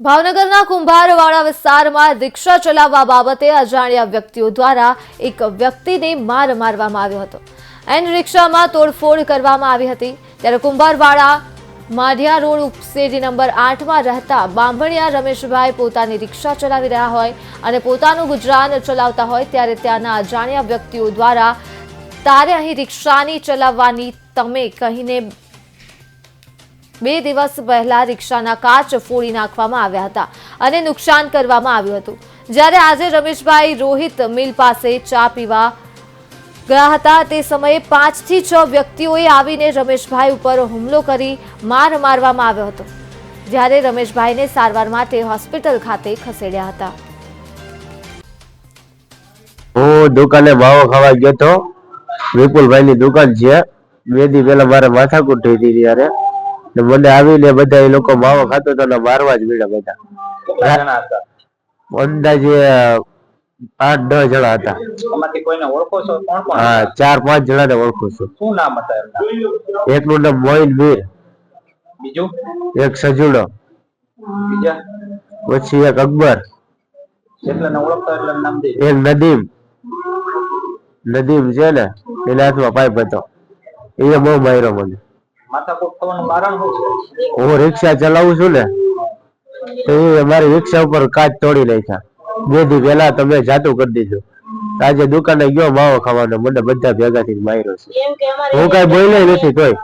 ભાવનગરના કુંભારવાડા વિસ્તારમાં રિક્ષા ચલાવવા બાબતે અજાણ્યા વ્યક્તિઓ દ્વારા એક વ્યક્તિને માર મારવામાં આવ્યો હતો. એન રિક્ષામાં તોડફોડ કરવામાં આવી હતી. ત્યારે કુંભારવાડા માઢિયા રોડ ઉપસેરી નંબર આઠમાં રહેતા બાંભણિયા રમેશભાઈ પોતાની રિક્ષા ચલાવી રહ્યા હોય અને પોતાનું ગુજરાન ચલાવતા હોય ત્યારે ત્યાંના અજાણ્યા વ્યક્તિઓ દ્વારા તારે અહીં રિક્ષાની ચલાવવાની તમે કહીને બે દિવસ પહેલા રિક્ષાના કાચ ફોડી નાખવામાં આવ્યા હતા અને નુકસાન કરવામાં આવ્યું હતું. જ્યારે આજે રમેશભાઈ રોહિત મિલ પાસે ચા પીવા ગયા હતા, તે સમયે પાંચથી છ વ્યક્તિઓએ આવીને રમેશભાઈ ઉપર હુમલો કરી માર મારવામાં આવ્યો હતો. જ્યારે રમેશભાઈને સારવાર માટે હોસ્પિટલ ખાતે ખસેડ્યા હતા. હું દુકાને માવો ખાવા ગયો તો વિપુલભાઈ ની દુકાન છે. બે દી પેલા મારે માથાકૂટ થઈ હતી ત્યારે. મને આવીને બધા એ લોકો માવો ખાતો તો ને મારવા જ મળ્યા બધા. અંદાજે આઠ દસ જણા હતા. હા ચાર પાંચ જણા ને ઓળખું છું. શું નામ હતા એકનું નામ મોહિન મીર. બીજું? એક સજુડો. બીજા? પછી એક અકબર. એક નદીમ. નદીમ છે ને એના હાથમાં પાઇપ હતો. એ બહુ માર્યો મને. માથાકૂટ થવાનું કારણ શું છે? હું રિક્ષા ચલાવું છું ને તો એ મારી રિક્ષા ઉપર કાચ તોડી નાખ્યા. બે દી પહેલા તમે જાતું કરી દીધું. આજે દુકાને ગયો માવો ખાવાનો મને બધા ભેગા થી માર્યો છે. હું કઈ બોલ્યો નથી તોય.